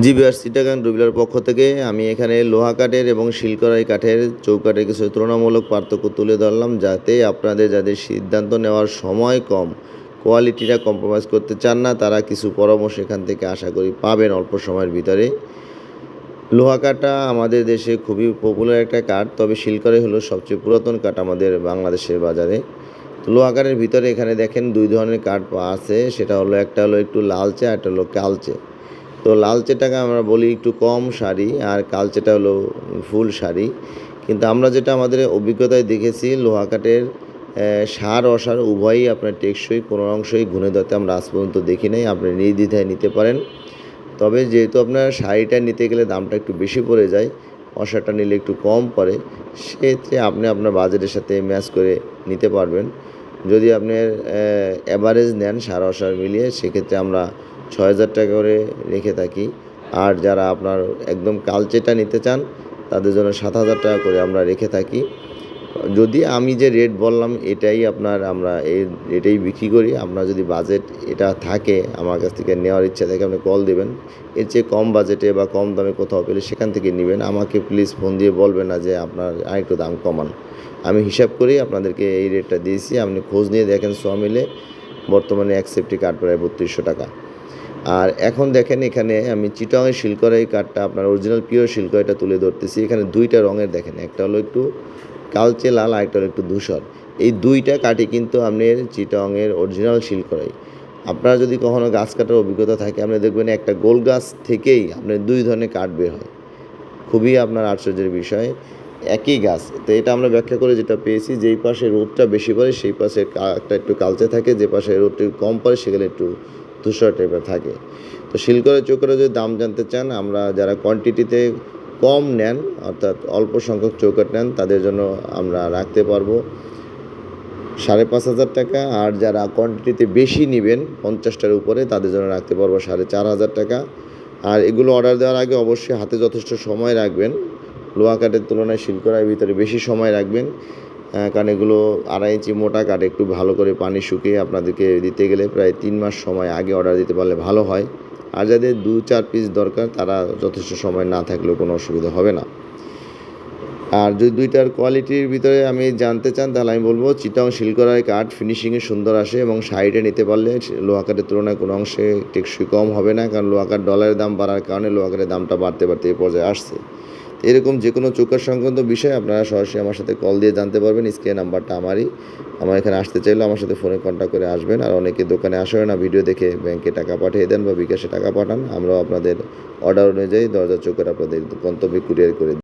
জি বিহার সিটাগাং রুবিলার পক্ষ থেকে আমি এখানে লোহা কাঠের এবং শিলকড়াই কাঠের চৌকাঠের কিছু তুলনামূলক পার্থক্য তুলে ধরলাম যাতে আপনাদের যাদের সিদ্ধান্ত নেওয়ার সময় কম, কোয়ালিটিটা কম্প্রোমাইজ করতে চান না, তারা কিছু পরামর্শ এখান থেকে আশা করি পাবেন অল্প সময়ের ভিতরে। লোহা কাঠটা আমাদের দেশে খুবই পপুলার একটা কাঠ, তবে শিলকড়াই হলো সবচেয়ে পুরাতন কাঠ আমাদের বাংলাদেশের বাজারে। লোহা কাঠের ভিতরে এখানে দেখেন দুই ধরনের কাঠ আছে, সেটা হলো একটা হলো একটু লালচে আর একটা হলো কালচে। তো লালচেটাকে আমরা বলি একটু কম শাড়ি, আর কালচেটা হলো ফুল শাড়ি। কিন্তু আমরা যেটা আমাদের অভিজ্ঞতায় দেখেছি লোহা কাঠের সার অসার উভয়ই আপনার টেকসই, কোনো অংশই ঘুণে ধরতে আমরা আজ পর্যন্ত দেখি নাই। আপনি নির্দ্বিধায় নিতে পারেন। তবে যেহেতু আপনার শাড়িটা নিতে গেলে দামটা একটু বেশি পড়ে যায়, অসারটা নিলে একটু কম পড়ে, সেক্ষেত্রে আপনি আপনার বাজেটের সাথে ম্যাচ করে নিতে পারবেন। যদি আপনি অ্যাভারেজ নেন সার অসার মিলিয়ে, সেক্ষেত্রে আমরা ছয় হাজার টাকা করে রেখে থাকি। আর যারা আপনার একদম কালচেটা নিতে চান, তাদের জন্য সাত হাজার টাকা করে আমরা রেখে থাকি। যদি আমি যে রেট বললাম, এটাই আপনার আমরা এই এটাই বিক্রি করি। আপনার যদি বাজেট এটা থাকে, আমার কাছ থেকে নেওয়ার ইচ্ছা থাকে, আপনি কল দেবেন। এর চেয়ে কম বাজেটে বা কম দামে কোথাও পেলে সেখান থেকে নেবেন। আমাকে প্লিজ ফোন দিয়ে বলবেন না যে আপনার আরেকটু দাম কমান। আমি হিসাব করি আপনাদেরকে এই রেটটা দিয়েছি। আপনি খোঁজ নিয়ে দেখেন ছ মিলে। বর্তমানে এক সেফটি কাঠ প্রায় বত্রিশশো টাকা। আর এখন দেখেন এখানে আমি চিটংয়ের শিলকড়াই কাঠটা আপনার অরিজিনাল পিওর শিলকড়াইটা তুলে ধরতেছি। এখানে দুইটা রঙের দেখেন। একটা হলো একটু কালচে লাল আরেকটা একটু ধূসর। এই দুইটা কাঠই কিন্তু আপনার চিটংয়ের অরিজিনাল শিলকড়াই আপনার যদি কখনো গাছ কাটার অভিজ্ঞতা থাকে, আপনি দেখবেন একটা গোল গাছ থেকেই আপনার দুই ধরনের কাঠ বের হয়। খুবই আপনার আশ্চর্যের বিষয়, একই গাছ। তো এটা আমরা ব্যাখ্যা করে যেটা পেয়েছি, যেই পাশে রোদটা বেশি পড়ে, সেই পাশে একটা একটু কালচে থাকে, যে পাশে রোদটা কম পড়ে, সেখানে একটু ধূসর টাইপের থাকে। তো শিলকরে চোখের যদি দাম জানতে চান, আমরা যারা কোয়ান্টিটিতে কম নেন, অর্থাৎ অল্প সংখ্যক চৌকাট নেন, তাদের জন্য আমরা রাখতে পারব। সাড়ে পাঁচ হাজার টাকা, আর যারা কোয়ান্টিটিতে বেশি নেবেন, পঞ্চাশটার উপরে, তাদের জন্য রাখতে পারব সাড়ে চার হাজার টাকা। আর এগুলো অর্ডার দেওয়ার আগে অবশ্যই হাতে যথেষ্ট সময় রাখবেন। লোহা কাঠের তুলনায় শিলকড়ার ভিতরে বেশি সময় রাখবেন কারণ এগুলো আড়াই ইঞ্চি মোটা কাঠ, একটু ভালো করে পানি শুকিয়ে আপনাদেরকে দিতে গেলে প্রায় তিন মাস সময় আগে অর্ডার দিতে পারলে ভালো হয়। আর যাদের দু চার পিস দরকার, তারা যথেষ্ট সময় না থাকলেও কোনো অসুবিধা হবে না। আর যদি দুইটার কোয়ালিটির ভিতরে আমি জানতে চান, তাহলে আমি বলব চিটং শিলকরায় কাঠ ফিনিশিংয়ে সুন্দর আসে এবং সাইডে নিতে পারলে লোহা কাঠের তুলনায় কোনো অংশে টেকসই কম হবে না, কারণ লোহা কাঠ ডলারের দাম বাড়ার কারণে লোহা কাঠের দামটা বাড়তে বাড়তে এই পর্যায়ে আসছে। এরকম যে কোনো চোখের সংক্রান্ত বিষয় আপনারা সরাসরি আমার সাথে কল দিয়ে জানতে পারবেন। স্ক্রিন নাম্বারটা আমারই। আমার এখানে আসতে চাইলে আমার সাথে ফোনে কন্ট্যাক্ট করে আসবেন। আর অনেকে দোকানে আসবে না ভিডিও দেখে ব্যাংকে টাকা পাঠিয়ে দেন বা বিকাশে টাকা পাঠান। আমরাও আপনাদের অর্ডার অনুযায়ী দরজা চোখের আপনাদের গন্তব্যে কুরিয়ার করে।